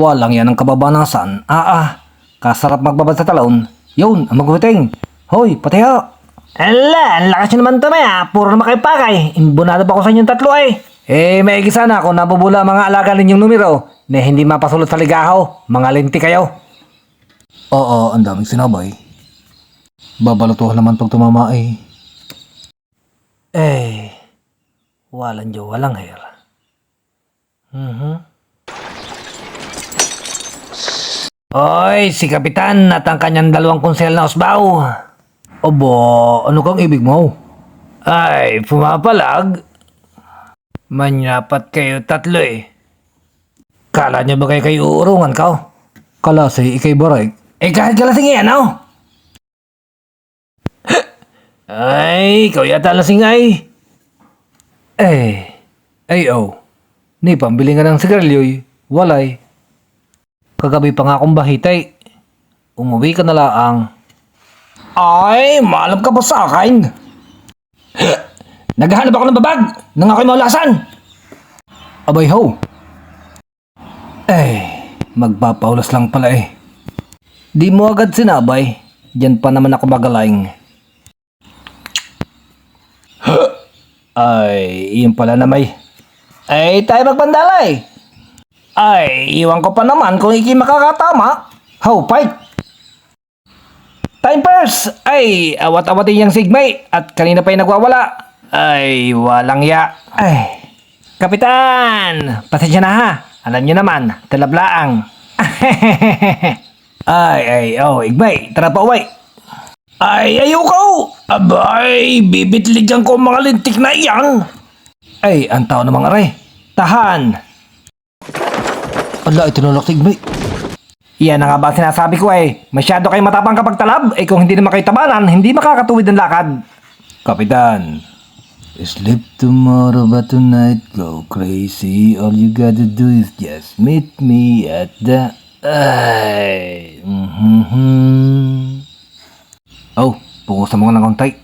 Walang yan ang kababanasan. Ah ah, kasarap magbabad sa talon. Yun, ang magbuting. Hoy, patiha. Ala, ang lakas nyo naman tamay ah. Puro na makipakay. Imbunado pa ko sa inyong tatlo eh. Eh, may sana kung nabubula mga alaga ninyong numero na hindi mapasulot sa ligahaw. Mga linti kayo. Oo, ang daming sinabay. Babalutuhan naman pag tumama eh. Eh, walang jo, walang hair. Mhm. Oy, si Kapitan at ang kanyang dalawang konsel na usbaw. Obo, ano kang ibig mo? Ay, pumapalag. Manyapat kayo tatlo eh. Kala niyo ba kayo kayo uurungan ka? Kalasi, ikay baray. Eh kahit kalasing yan, oh. Ay, ikaw yata lasing ay. Eh, ay oh. Ni pambili nga ng sigarilyo'y, walay. Kagabi pa nga akong bahitay. Umuwi ka na laang. Ay, malap ka pa sa akin. Naghahanap ako ng babag nang ako'y maulasan. Abay ho. Eh, magpapaulas lang pala eh. Di mo agad sinabay. Diyan pa naman ako magaling. Ay, yun pala na may. Ay, tayo magpandalay. Ay, iwan ko pa naman kung iki makakatama. How, fight! Time first! Ay, awat-awatin yung sigmay at kanina pa yung nagwawala. Ay, walang ya. Ay, Kapitan! Pasensya na ha. Alam niyo naman, talablaang. ay, ay, oh, igmay, tara pa uwi. Ay, ayoko! Abay, bibitligan ko mga lintik na iyan! Ay, ang tao ng mga re. Tahan! Ala, itinulok si Igmay. Yan na nga ba sinasabi ko eh. Masyado kayo matapang kapag talab. Eh kung hindi naman kayo tabanan, hindi makakatuwid ang lakad. Kapitan, Sleep tomorrow but tonight go crazy. All you gotta do is just meet me at the... Ay. mhm. Oh, pukusan mo nga ng kontay.